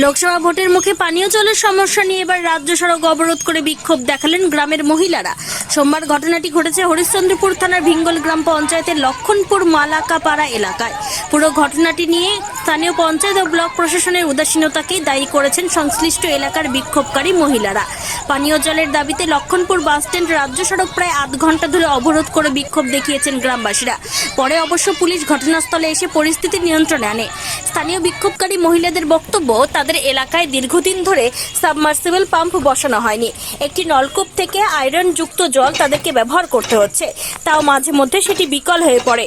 লোকসভা ভোটের মুখে পানীয় জলের সমস্যা নিয়ে এবার রাজ্য সড়ক অবরোধ করে বিক্ষোভ দেখালেন গ্রামের মহিলারা। সোমবার ঘটনাটি ঘটেছে হরিশ্চন্দ্রপুর থানার ভিঙ্গল গ্রাম পঞ্চায়েতের লক্ষণপুর মালাকাপাড়া এলাকায়। পুরো ঘটনাটি নিয়ে স্থানীয় পঞ্চায়েত ও ব্লক প্রশাসনের উদাসীনতাকেই দায়ী করেছেন সংশ্লিষ্ট এলাকার বিক্ষোভকারী মহিলারা। পানীয় জলের দাবিতে লক্ষণপুর বাসস্ট্যান্ড রাজ্য সড়ক প্রায় আধ ঘণ্টা ধরে অবরোধ করে বিক্ষোভ দেখিয়েছেন গ্রামবাসীরা। পরে অবশ্য পুলিশ ঘটনাস্থলে এসে পরিস্থিতি নিয়ন্ত্রণে আনে। স্থানীয় বিক্ষোভকারী মহিলাদের বক্তব্য, তাদের এলাকায় দীর্ঘদিন ধরে সাবমার্সিবল পাম্প বসানো হয়নি। একটি নলকূপ থেকে আয়রন যুক্ত জল তাদেরকে ব্যবহার করতে হচ্ছে। তাও মাঝে মধ্যে সেটি বিকল হয়ে পড়ে।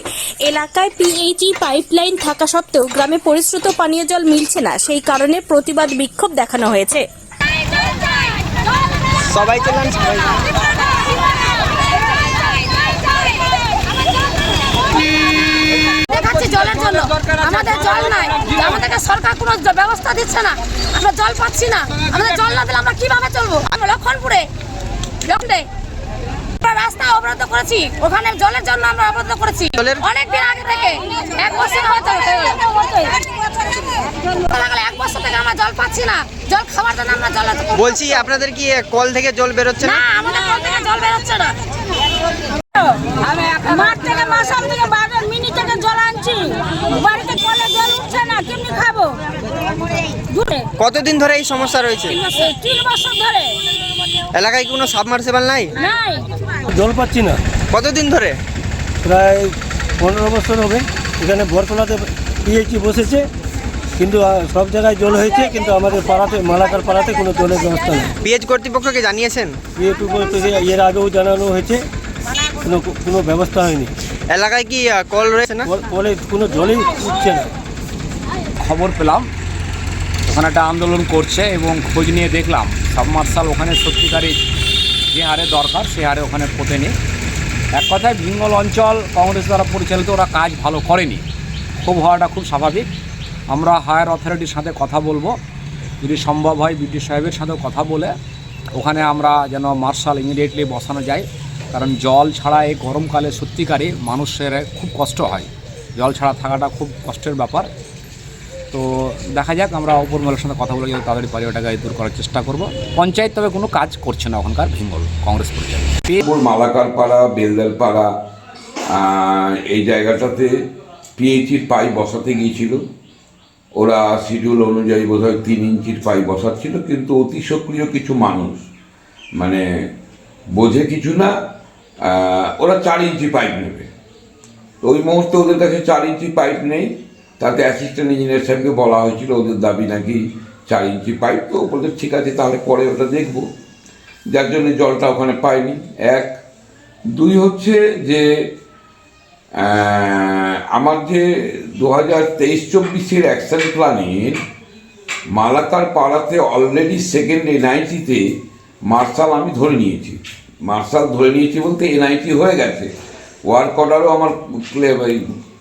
এলাকায় পিএইচই পাইপলাইন থাকা সত্ত্বেও গ্রামে পরিশ্রুত পানীয় জল মিলছে না সেই কারণে প্রতিবাদ বিক্ষোভ দেখানো হয়েছে। সবাই চলেন জলের জন্য। আমাদের জল নাই। আমাদেরকে সরকার কোনো ব্যবস্থা দিচ্ছে না। আমরা জল পাচ্ছি না। আমাদের জল না দিলে আমরা কীভাবে চলবো? আমরা লক্ষণপুরে। লক্ষণে রাস্তা অবরোধ করেছি। ওখানে জলের জন্য আমরা অবরোধ করেছি। অনেক দিন আগে থেকে এক বছর হয়তো এক বছর থেকে আমরা জল পাচ্ছি না। জল খাওয়ার জন্য আমরা জল বলছি আপনাদের কি কল থেকে জল বেরোচ্ছে না? আমাদের কল থেকে জল বেরোচ্ছে না। মাঠ থেকে জল আনছি। বাড়িতে কলে জল উঠছে না কেমনি খাব? কতদিন ধরে এই সমস্যা রয়েছে? তিন বছর ধরে। এলাকায় কোনো সাবমার্সেবল নাই? নাই। জল পাচ্ছি না। কতদিন ধরে? প্রায় পনেরো বছর হবে। এখানে বরতলাতে পিএইচি বসেছে কিন্তু সব জায়গায় জল হয়েছে কিন্তু আমাদের পাড়াতে মালাকার পাড়াতে কোনো জলের ব্যবস্থা নেই। পিএইচ কর্তৃপক্ষকে জানিয়েছেন? পিএটু থেকে এর আগেও জানানো হয়েছে কোনো কোনো ব্যবস্থা হয়নি। এলাকায় কি কল রয়েছে না? কলে কোনো জলই উঠছে না। খবর পেলাম। ওখানে একটা আন্দোলন করছে এবং খোঁজ নিয়ে দেখলাম। সাবমার্শাল ওখানে সত্যিকারই যে হারে দরকার, সে হারে ওখানে পোতেনি এক কথায় ভিঙ্গল অঞ্চল কংগ্রেস দ্বারা পরিচালিত, ওরা কাজ ভালো করেনি। খুব হওয়াটা খুব স্বাভাবিক। আমরা হায়ার অথরিটির সাথে কথা বলব। যদি সম্ভব হয় বিডিও সাহেবের সাথেও কথা বলে, ওখানে আমরা যেন মার্শাল ইমিডিয়েটলি বসানো যায়। কারণ জল ছাড়া এই গরমকালে সত্যিকারই মানুষের খুব কষ্ট হয়। জল ছাড়া থাকাটা খুব কষ্টের ব্যাপার। তো দেখা যাক, আমরা অপর মহলের সাথে কথা বলে তাদের পারি ওটাকে দূর করার চেষ্টা করব। পঞ্চায়েত তবে কোনো কাজ করছে না ওখানকার ভিঙ্গল কংগ্রেস পরিচালিত ওর মালাকার পাড়া বেলদার পাড়া এই জায়গাটাতে পিএইচির পাইপ বসাতে গিয়েছিল। ওরা শিডিউল অনুযায়ী বোধহয় তিন ইঞ্চির পাইপ বসাচ্ছিল, কিন্তু অতি সক্রিয় কিছু মানুষ মানে বোঝে কিছু না ওরা চার ইঞ্চি পাইপ নেবে। ওই মুহূর্তে ওদের কাছে চার ইঞ্চি পাইপ নেই। তাতে অ্যাসিস্ট্যান্ট ইঞ্জিনিয়ার সাহেবকে বলা হয়েছিল, ওদের দাবি নাকি চার ইঞ্চি পাইপ তো? বলতে ঠিক আছে, তাহলে পরে ওটা দেখব। যার জন্য জলটা ওখানে পাইনি। এক। দুই হচ্ছে যে আমার যে দু হাজার তেইশ চব্বিশের অ্যাকশন প্ল্যানের মালাকার পাড়াতে অলরেডি সেকেন্ড এনআইটিতে মার্শাল আমি ধরে নিয়েছি। মার্শাল ধরে নিয়েছি বলতে এনআইটি হয়ে গেছে। ওয়ার্ক অর্ডারও আমার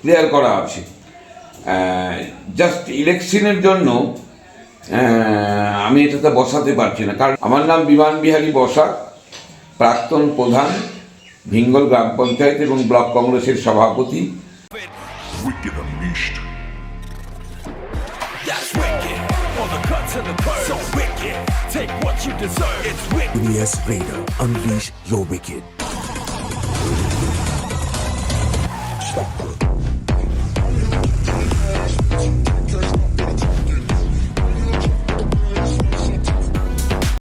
ক্লিয়ার করা আছে। জাস্ট ইলেকশনের জন্য আমি এটাতে বসাতে পারছি না কারণ আমার নাম বিমান বিহারী বসা প্রাক্তন প্রধান ভিঙ্গল গ্রাম পঞ্চায়েত এবং ব্লক কংগ্রেসের সভাপতি Take what you deserve. It's wicked. Yes, Raider. Unleash your wicked.